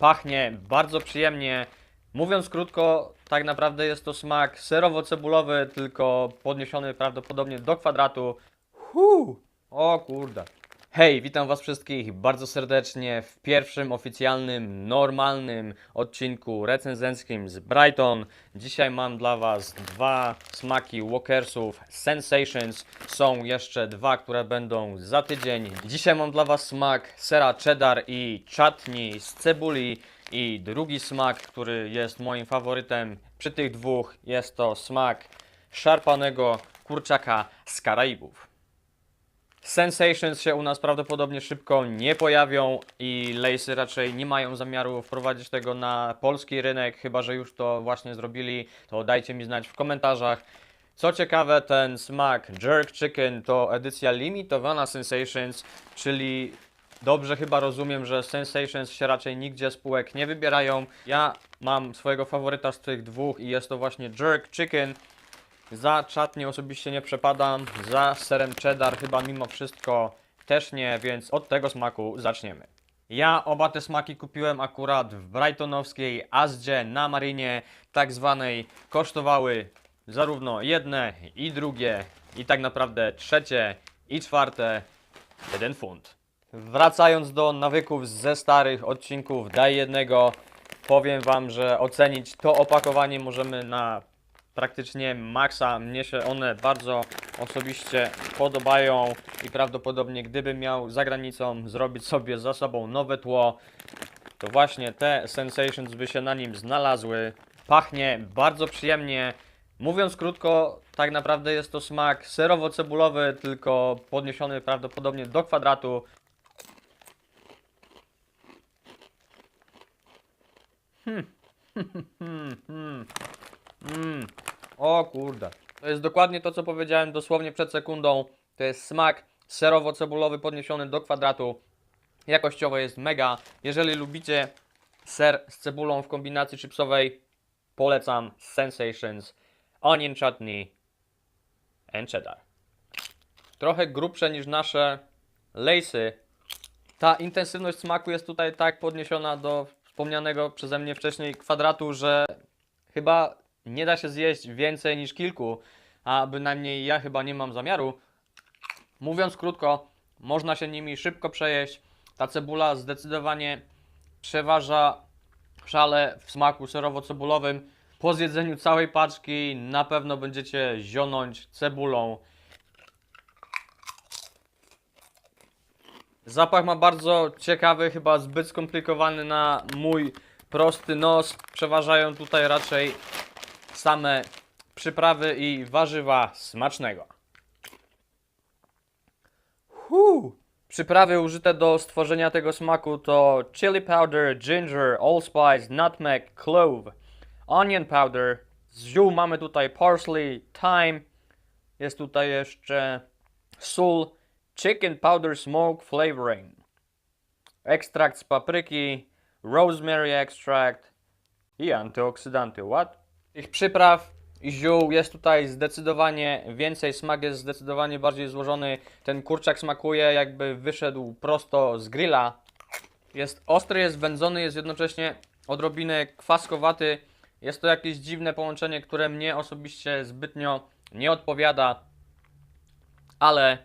Pachnie bardzo przyjemnie. Mówiąc krótko, tak naprawdę jest to smak serowo-cebulowy, tylko podniesiony prawdopodobnie do kwadratu. Huu! O kurde. Hej, witam was wszystkich bardzo serdecznie w pierwszym oficjalnym, normalnym odcinku recenzenckim z Brighton. Dzisiaj mam dla was dwa smaki Walkersów Sensations. Są jeszcze dwa, które będą za tydzień. Dzisiaj mam dla was smak sera cheddar i chutney z cebuli. I drugi smak, który jest moim faworytem przy tych dwóch, jest to smak szarpanego kurczaka z Karaibów. Sensations się u nas prawdopodobnie szybko nie pojawią i Lejsy raczej nie mają zamiaru wprowadzić tego na polski rynek, chyba że już to właśnie zrobili, to dajcie mi znać w komentarzach. Co ciekawe, ten smak Jerk Chicken to edycja limitowana Sensations, czyli dobrze chyba rozumiem, że Sensations się raczej nigdzie spółek nie wybierają. Ja mam swojego faworyta z tych dwóch i jest to właśnie Jerk Chicken. Za czatnie osobiście nie przepadam, za serem cheddar chyba mimo wszystko też nie, więc od tego smaku zaczniemy. Ja oba te smaki kupiłem akurat w Brightonowskiej Azdzie na Marinie, tak zwanej. Kosztowały zarówno jedne i drugie, i tak naprawdę trzecie i czwarte jeden funt. Wracając do nawyków ze starych odcinków Daj jednego, powiem Wam, że ocenić to opakowanie możemy na praktycznie maksa. Mnie się one bardzo osobiście podobają i prawdopodobnie gdybym miał za granicą zrobić sobie za sobą nowe tło, to właśnie te Sensations by się na nim znalazły. Pachnie bardzo przyjemnie. Mówiąc krótko, tak naprawdę jest to smak serowo-cebulowy, tylko podniesiony prawdopodobnie do kwadratu. Mm. O kurde. To jest dokładnie to, co powiedziałem dosłownie przed sekundą. To jest smak serowo-cebulowy podniesiony do kwadratu. Jakościowo jest mega. Jeżeli lubicie ser z cebulą w kombinacji chipsowej, polecam Sensations Onion Chutney and Cheddar. Trochę grubsze niż nasze Lejsy. Ta intensywność smaku jest tutaj tak podniesiona do wspomnianego przeze mnie wcześniej kwadratu, że chyba nie da się zjeść więcej niż kilku, a bynajmniej ja chyba nie mam zamiaru. Mówiąc krótko, można się nimi szybko przejeść. Ta cebula zdecydowanie przeważa szale w smaku serowo-cebulowym. Po zjedzeniu całej paczki na pewno będziecie zionąć cebulą. Zapach ma bardzo ciekawy, chyba zbyt skomplikowany na mój prosty nos. Przeważają tutaj raczej same przyprawy i warzywa smacznego. Huu. Przyprawy użyte do stworzenia tego smaku to chili powder, ginger, allspice, nutmeg, clove, onion powder. Z ziół mamy tutaj parsley, thyme. Jest tutaj jeszcze sól, chicken powder smoke flavoring, ekstrakt z papryki, rosemary extract i antyoksydanty. What? Tych przypraw i ziół jest tutaj zdecydowanie więcej, smak jest zdecydowanie bardziej złożony. Ten kurczak smakuje jakby wyszedł prosto z grilla. Jest ostry, jest wędzony, jest jednocześnie odrobinę kwaskowaty. Jest to jakieś dziwne połączenie, które mnie osobiście zbytnio nie odpowiada, ale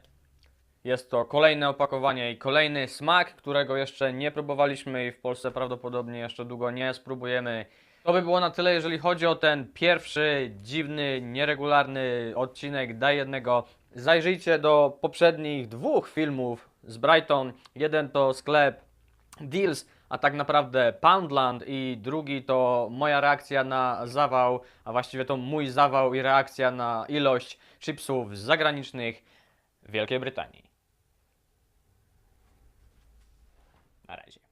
jest to kolejne opakowanie i kolejny smak, którego jeszcze nie próbowaliśmy i w Polsce prawdopodobnie jeszcze długo nie spróbujemy. To by było na tyle, jeżeli chodzi o ten pierwszy dziwny, nieregularny odcinek Daj jednego. Zajrzyjcie do poprzednich dwóch filmów z Brighton. Jeden to sklep Deals, a tak naprawdę Poundland i drugi to moja reakcja na zawał, a właściwie to mój zawał i reakcja na ilość chipsów zagranicznych w Wielkiej Brytanii. Na razie.